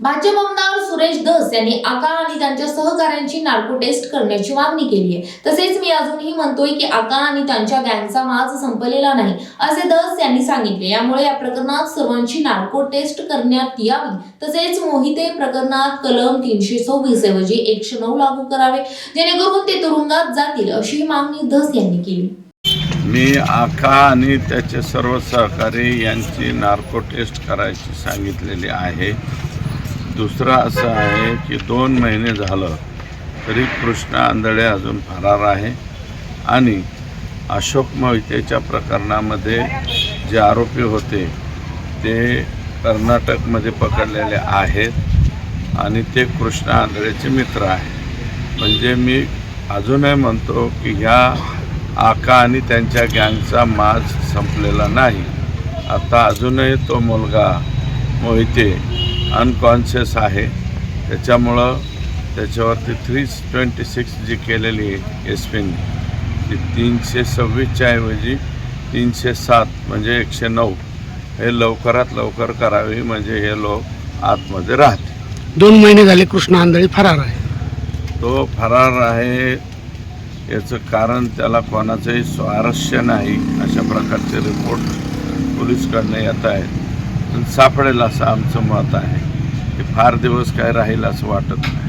भाजप आमदार सुरेश धस यांनी आका आणि त्यांच्या सहकाऱ्यांची नार्को टेस्ट करण्याची मागणी केली आहे. तसेच मी अजूनही म्हणतोय की आका आणि त्यांच्या गँगचा माज संपलेला नाही असे धस यांनी सांगितले. यामुळे या प्रकरणात सर्वांची नार्को टेस्ट करण्यात यावी. तसेच मोहिते प्रकरणात कलम तीनशे सव्वीस ऐवजी एकशे नऊ लागू करावे जेणेकरून ते तुरुंगात जातील अशी मागणी धस यांनी केली. मी आखा आणि त्याचे सर्व सहकारी यांची नार्को टेस्ट करायची सांगितलेली आहे. दुसरं असं आहे की दोन महिने झालं तरी कृष्णा आंधळे अजून फरार आहे. आणि अशोक मोहितेच्या प्रकरणामध्ये जे आरोपी होते ते कर्नाटकमध्ये पकडलेले आहेत आणि ते कृष्णा आंधळेचे मित्र आहेत. म्हणजे मी अजूनही म्हणतो की ह्या आका आणि त्यांच्या गँगचा माज संपलेला नाही. आता अजूनही तो मुलगा मोहिते अनकॉन्शियस आहे. त्याच्यामुळं त्याच्यावरती थ्री ट्वेंटी सिक्स जी केलेली आहे एस पीने ती तीनशे सव्वीसच्या ऐवजी तीनशे सात म्हणजे एकशे नऊ. हे लवकरात लवकर करावी म्हणजे हे लोक आतमध्ये राहतील. दोन महिने झाले कृष्ण आंधळी फरार आहे. तो फरार आहे याचं कारण त्याला कोणाचंही स्वारस्य नाही अशा प्रकारचे रिपोर्ट पोलीसकडनं येत आहेत. सापडेल असं आमचं मत आहे. ते फार दिवस काय राहील असं वाटत नाही.